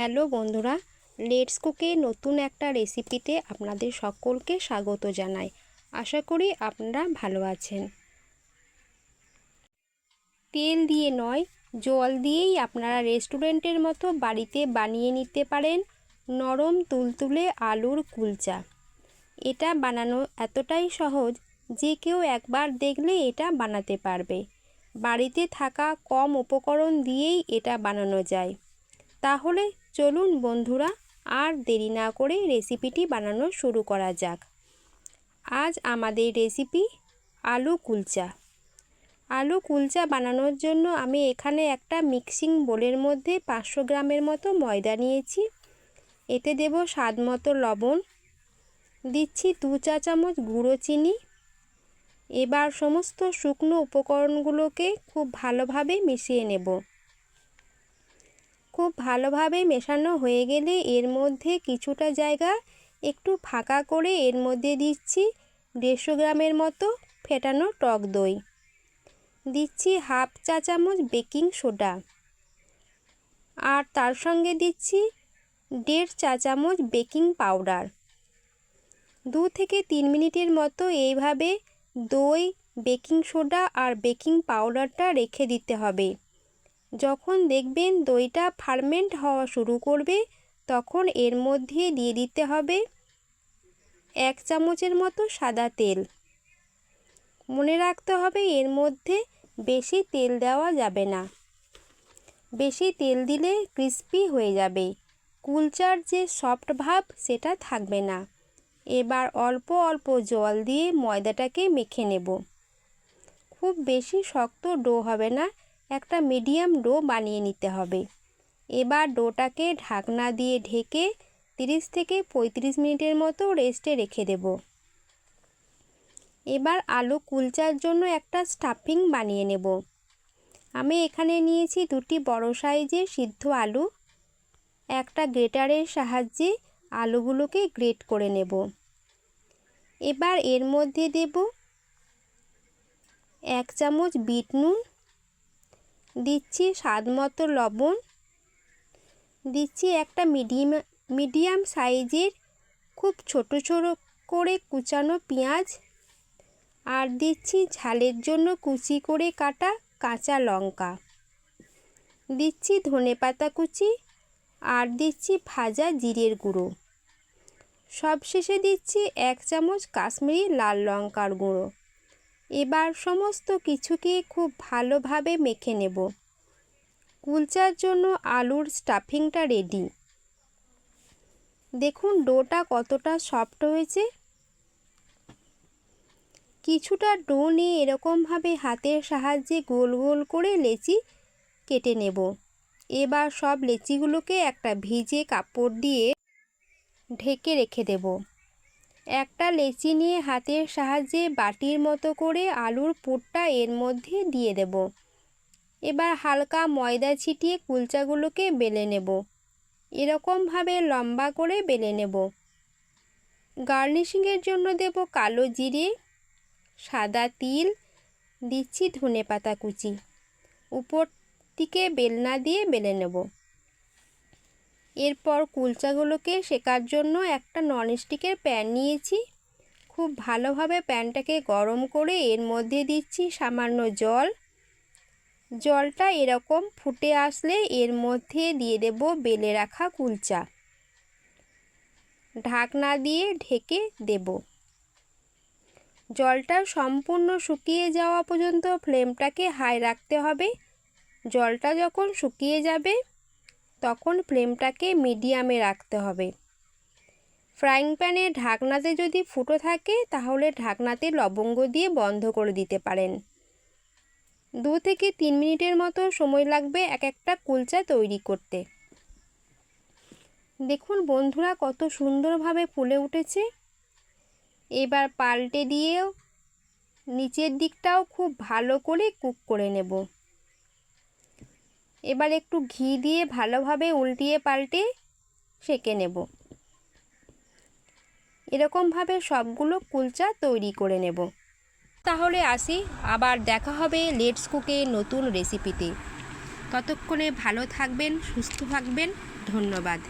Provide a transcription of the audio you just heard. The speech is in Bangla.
হ্যালো বন্ধুরা লেটস কুকে নতুন একটা রেসিপিতে আপনাদের সকলকে স্বাগত জানাই। আশা করি আপনারা ভালো আছেন। তেল দিয়ে নয়, জল দিয়েই আপনারা রেস্টুরেন্টের মতো বাড়িতে বানিয়ে নিতে পারেন নরম তুলতুলে আলুর কুলচা। এটা বানানো এতটাই সহজ যে কেউ একবার দেখলে এটা বানাতে পারবে। বাড়িতে থাকা কম উপকরণ দিয়েই এটা বানানো যায়। তাহলে চলুন বন্ধুরা, আর দেরি না করে রেসিপিটি বানানো শুরু করা যাক। আজ আমাদের রেসিপি আলু কুলচা। আলু কুলচা বানানোর জন্য আমি এখানে একটা মিক্সিং বোলের মধ্যে পাঁচশো গ্রামের মতো ময়দা নিয়েছি। এতে দেব স্বাদ মতো লবণ। দিচ্ছি দু চা চামচ গুঁড়ো চিনি। এবার সমস্ত শুকনো উপকরণগুলোকে খুব ভালোভাবে মিশিয়ে নেব। খুব ভালোভাবে মেশানো হয়ে গেলে এর মধ্যে কিছুটা জায়গা একটু ফাঁকা করে এর মধ্যে দিচ্ছি দেড়শো গ্রামের মতো ফেটানো টক দই। দিচ্ছি হাফ চা চামচ বেকিং সোডা। আর তার সঙ্গে দিচ্ছি দেড় চা চামচ বেকিং পাউডার। দু থেকে তিন মিনিটের মতো এইভাবে দই, বেকিং সোডা আর বেকিং পাউডারটা রেখে দিতে হবে। যখন দেখবেন দইটা ফার্মেন্ট হওয়া শুরু করবে, তখন এর মধ্যে দিয়ে দিতে হবে এক চামচের মতো সাদা তেল। মনে রাখতে হবে এর মধ্যে বেশি তেল দেওয়া যাবে না। বেশি তেল দিলে ক্রিস্পি হয়ে যাবে। কুলচার যে সফট ভাব, সেটা থাকবে না। এবার অল্প অল্প জল দিয়ে ময়দাটাকে মেখে নেব। খুব বেশি শক্ত ডো হবে না একটা মিডিয়াম ডো বানিয়ে নিতে হবে। এবার ডোটাকে ঢাকনা দিয়ে ঢেকে তিরিশ থেকে পঁয়ত্রিশ মিনিটের মতো রেস্টে রেখে দেব। এবার আলু কুলচার জন্য একটা স্টাফিং বানিয়ে নেব। আমি এখানে নিয়েছি দুটি বড় সাইজের সিদ্ধ আলু। একটা গ্রেটারের সাহায্যে আলুগুলোকে গ্রেট করে নেব। এবার এর মধ্যে দেব এক চামচ বিট নুন। দিচ্ছি স্বাদ মতো লবণ। দিচ্ছি একটা মিডিয়াম মিডিয়াম সাইজের খুব ছোট ছোট করে কুচানো পেঁয়াজ। আর দিচ্ছি ঝালের জন্য কুচি করে কাটা কাঁচা লঙ্কা। দিচ্ছি ধনে পাতা কুচি আর দিচ্ছি ভাজা জিরের গুঁড়ো। সবশেষে দিচ্ছি এক চামচ কাশ্মীরি লাল লঙ্কার গুঁড়ো। এবার সমস্ত কিছুকে খুব ভালোভাবে মেখে নেব। কুলচার জন্য আলুর স্টাফিংটা রেডি দেখুন ডোটা কতটা সফট হয়েছে। কিছুটা ডো নিয়ে এরকমভাবে হাতের সাহায্যে গোল গোল করে লেচি কেটে নেব। এবার সব লেচিগুলোকে একটা ভিজে কাপড় দিয়ে ঢেকে রেখে দেব। একটা লেচি নিয়ে হাতের সাহায্যে বাটির মতো করে আলুর পুরটা এর মধ্যে দিয়ে দেব। এবার হালকা ময়দা ছিটিয়ে কুলচাগুলোকে বেলে নেব। এরকমভাবে লম্বা করে বেলে নেব। গার্নিশিংয়ের জন্য দেব কালো জিরে, সাদা তিল, দিচ্ছি ধনে পাতা কুচি। উপর দিকে বেলনা দিয়ে বেলে নেব। এরপর কুলচাগুলোকে শেকার জন্য একটা ননস্টিকের প্যান নিয়েছি। খুব ভালোভাবে প্যানটাকে গরম করে এর মধ্যে দিচ্ছি সামান্য জল। জলটা এরকম ফুটে আসলে এর মধ্যে দিয়ে দেব বেলে রাখা কুলচা। ঢাকনা দিয়ে ঢেকে দেব। জলটা সম্পূর্ণ শুকিয়ে যাওয়া পর্যন্ত ফ্লেমটাকে হাই রাখতে হবে। জলটা যখন শুকিয়ে যাবে তখন ফ্লেমটাকে মিডিয়ামে রাখতে হবে। ফ্রাইং প্যানে ঢাকনাতে যদি ফুটো থাকে, তাহলে ঢাকনাতে লবঙ্গ দিয়ে বন্ধ করে দিতে পারেন। দু থেকে তিন মিনিটের মতো সময় লাগবে এক একটা কুলচা তৈরি করতে। দেখুন বন্ধুরা কত সুন্দরভাবে ফুলে উঠেছে। এবার পাল্টে দিয়েও নিচের দিকটাও খুব ভালো করে কুক করে নেব। এবার একটু ঘি দিয়ে ভালোভাবে উল্টিয়ে পাল্টে সেঁকে নেব। এরকমভাবে সবগুলো কুলচা তৈরি করে নেব। তাহলে আসি, আবার দেখা হবে লেটস কুকে নতুন রেসিপিতে ততক্ষণে ভালো থাকবেন, সুস্থ থাকবেন, ধন্যবাদ।